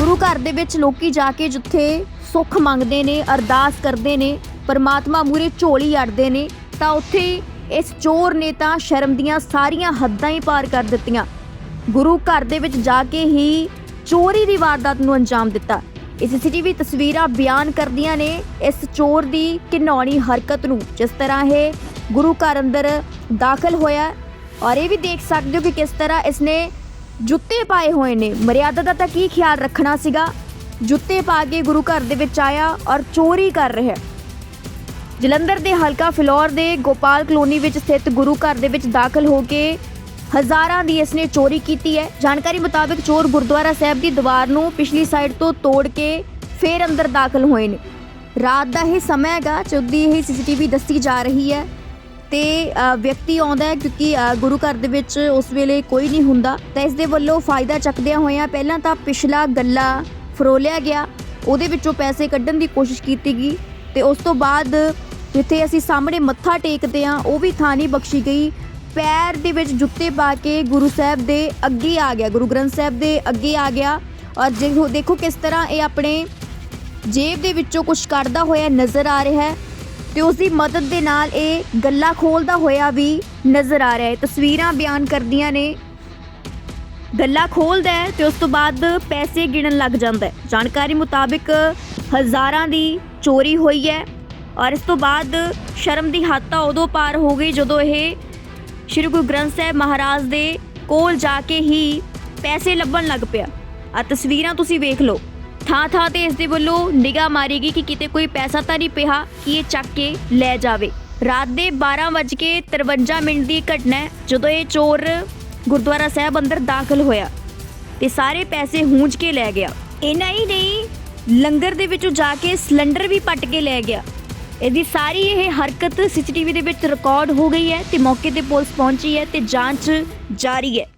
ਗੁਰੂ ਘਰ ਦੇ ਵਿੱਚ ਲੋਕੀ ਜਾ ਕੇ ਜਿੱਥੇ ਸੁੱਖ ਮੰਗਦੇ ਨੇ, ਅਰਦਾਸ ਕਰਦੇ ਨੇ, ਪਰਮਾਤਮਾ ਮੂਰੇ ਝੋਲੀ ਅੜਦੇ ਨੇ, ਤਾਂ ਉੱਥੇ ਇਸ ਚੋਰ ਨੇ ਤਾਂ ਸ਼ਰਮ ਦੀਆਂ ਸਾਰੀਆਂ ਹੱਦਾਂ ਹੀ ਪਾਰ ਕਰ ਦਿੱਤੀਆਂ। ਗੁਰੂ ਘਰ ਦੇ ਵਿੱਚ ਜਾ ਕੇ ਹੀ ਚੋਰੀ ਦੀ ਵਾਰਦਾਤ ਨੂੰ ਅੰਜਾਮ ਦਿੱਤਾ। ਇਹ ਸੀਸੀਟੀਵੀ ਤਸਵੀਰਾਂ ਬਿਆਨ ਕਰਦੀਆਂ ਨੇ ਇਸ ਚੋਰ ਦੀ ਘਿਨੌਣੀ ਹਰਕਤ ਨੂੰ, ਜਿਸ ਤਰ੍ਹਾਂ ਇਹ ਗੁਰੂ ਘਰ ਅੰਦਰ ਦਾਖਲ ਹੋਇਆ ਔਰ ਇਹ ਵੀ ਦੇਖ ਸਕਦੇ ਹੋ ਕਿ ਕਿਸ ਤਰ੍ਹਾਂ ਇਸਨੇ ਜੁੱਤੇ ਪਾਏ ਹੋਏ ਨੇ। ਮਰਿਆਦਾ ਦਾ ਤਾਂ ਕੀ ਖਿਆਲ ਰੱਖਣਾ ਸੀਗਾ? ਜੁੱਤੇ ਪਾ ਕੇ ਗੁਰੂ ਘਰ ਦੇ ਵਿੱਚ ਆਇਆ ਔਰ ਚੋਰੀ ਕਰ ਰਿਹਾ ਜਲੰਧਰ ਦੇ ਹਲਕਾ ਫਿਲੌਰ ਦੇ ਗੋਪਾਲ ਕਲੋਨੀ ਵਿੱਚ ਸਥਿਤ ਗੁਰੂ ਘਰ ਦੇ ਵਿੱਚ ਦਾਖਲ ਹੋ ਕੇ ਹਜ਼ਾਰਾਂ ਦੀ ਇਸਨੇ ਚੋਰੀ ਕੀਤੀ ਹੈ। ਜਾਣਕਾਰੀ ਮੁਤਾਬਕ ਚੋਰ ਗੁਰਦੁਆਰਾ ਸਾਹਿਬ ਦੀ ਦੀਵਾਰ ਨੂੰ ਪਿਛਲੀ ਸਾਈਡ ਤੋਂ ਤੋੜ ਕੇ ਫੇਰ ਅੰਦਰ ਦਾਖਲ ਹੋਏ ਨੇ। ਰਾਤ ਦਾ ਇਹ ਸਮਾਂ ਹੈਗਾ, ਜਦੋਂ ਦੀ ਇਹ ਸੀਸੀਟੀਵੀ ਦੱਸੀ ਜਾ ਰਹੀ ਹੈ ਤੇ ਵਿਅਕਤੀ ਆਉਂਦਾ ਹੈ ਕਿਉਂਕਿ ਗੁਰੂ ਘਰ ਦੇ ਵਿੱਚ ਉਸ ਵੇਲੇ ਕੋਈ ਨਹੀਂ ਹੁੰਦਾ। ਤਾਂ ਇਸ ਦੇ ਵੱਲੋਂ ਫਾਇਦਾ ਚੱਕਦਿਆਂ ਹੋਇਆਂ ਪਹਿਲਾਂ ਤਾਂ ਪਿਛਲਾ ਗੱਲਾ ਫਰੋਲਿਆ ਗਿਆ। ਉਹਦੇ ਵਿੱਚੋਂ ਪੈਸੇ ਕੱਢਣ ਦੀ ਕੋਸ਼ਿਸ਼ ਕੀਤੀ ਗਈ ਤੇ ਉਸ ਤੋਂ ਬਾਅਦ ਜਿੱਥੇ ਅਸੀਂ ਸਾਹਮਣੇ ਮੱਥਾ ਟੇਕਦੇ ਆ ਉਹ ਵੀ ਥਾਂ ਨਹੀਂ ਬਖਸ਼ੀ ਗਈ। ਪੈਰ ਦੇ ਵਿੱਚ ਜੁੱਤੇ ਪਾ ਕੇ ਗੁਰੂ ਸਾਹਿਬ ਦੇ ਅੱਗੇ ਆ ਗਿਆ, ਗੁਰੂ ਗ੍ਰੰਥ ਸਾਹਿਬ ਦੇ ਅੱਗੇ ਆ ਗਿਆ। ਔਰ ਦੇਖੋ ਦੇਖੋ ਕਿਸ ਤਰ੍ਹਾਂ ਇਹ ਆਪਣੇ ਜੇਬ ਦੇ ਵਿੱਚੋਂ ਕੁਝ ਕੱਢਦਾ ਹੋਇਆ ਨਜ਼ਰ ਆ ਰਿਹਾ ਹੈ। ਤੇ ਉਸ ਦੀ ਮਦਦ ਦੇ ਨਾਲ ਇਹ ਗੱਲਾ ਖੋਲਦਾ ਹੋਇਆ ਵੀ ਨਜ਼ਰ ਆ ਰਿਹਾ ਹੈ। ਤਸਵੀਰਾਂ ਬਿਆਨ ਕਰਦੀਆਂ ਨੇ। ਗੱਲਾ ਖੋਲਦਾ ਹੈ ਤੇ ਉਸ ਤੋਂ ਬਾਅਦ ਪੈਸੇ ਗਿਣਨ ਲੱਗ ਜਾਂਦਾ ਹੈ। ਜਾਣਕਾਰੀ ਮੁਤਾਬਕ ਹਜ਼ਾਰਾਂ ਦੀ ਚੋਰੀ ਹੋਈ ਹੈ ਔਰ ਇਸ ਤੋਂ ਬਾਅਦ ਸ਼ਰਮ ਦੀ ਹੱਦ ਤਾਂ ਉਦੋਂ ਪਾਰ ਹੋ ਗਈ ਜਦੋਂ ਇਹ ਸ਼੍ਰੀ ਗੁਰੂ ਗ੍ਰੰਥ ਸਾਹਿਬ ਮਹਾਰਾਜ ਦੇ ਕੋਲ ਜਾ ਕੇ ਹੀ ਪੈਸੇ ਲੱਭਣ ਲੱਗ ਪਿਆ। ਆ ਤਸਵੀਰਾਂ ਤੁਸੀਂ ਵੇਖ ਲਓ। ਥਾਂ ਥਾਂ ਤੇ ਇਸ ਦੇ ਵੱਲੋਂ ਨਿਗਾਹ ਮਾਰੀਗੀ ਕਿ ਕਿਤੇ ਕੋਈ ਪੈਸਾ ਤਾਂ ਨਹੀਂ ਪਿਆ ਕਿ ਇਹ ਚੱਕ ਕੇ ਲੈ ਜਾਵੇ। ਰਾਤ ਦੇ 12:53 ਮਿੰਟ ਦੀ ਘਟਨਾ ਹੈ, ਜਦੋਂ ਇਹ ਚੋਰ ਗੁਰਦੁਆਰਾ ਸਾਹਿਬ ਅੰਦਰ ਦਾਖਲ ਹੋਇਆ ਤੇ ਸਾਰੇ ਪੈਸੇ ਹੂੰਝ ਕੇ ਲੈ ਗਿਆ। ਇਹਨਾਂ ਹੀ ਨਹੀਂ, ਲੰਗਰ ਦੇ ਵਿੱਚੋਂ ਜਾ ਕੇ ਸਿਲੰਡਰ ਵੀ ਪੱਟ ਕੇ ਲੈ ਗਿਆ। ਇਹਦੀ ਸਾਰੀ ਇਹ ਹਰਕਤ ਸੀਸੀਟੀਵੀ ਦੇ ਵਿੱਚ ਰਿਕਾਰਡ ਹੋ ਗਈ ਹੈ ਤੇ ਮੌਕੇ ਤੇ ਪੁਲਿਸ ਪਹੁੰਚੀ ਹੈ ਤੇ ਜਾਂਚ ਜਾਰੀ ਹੈ।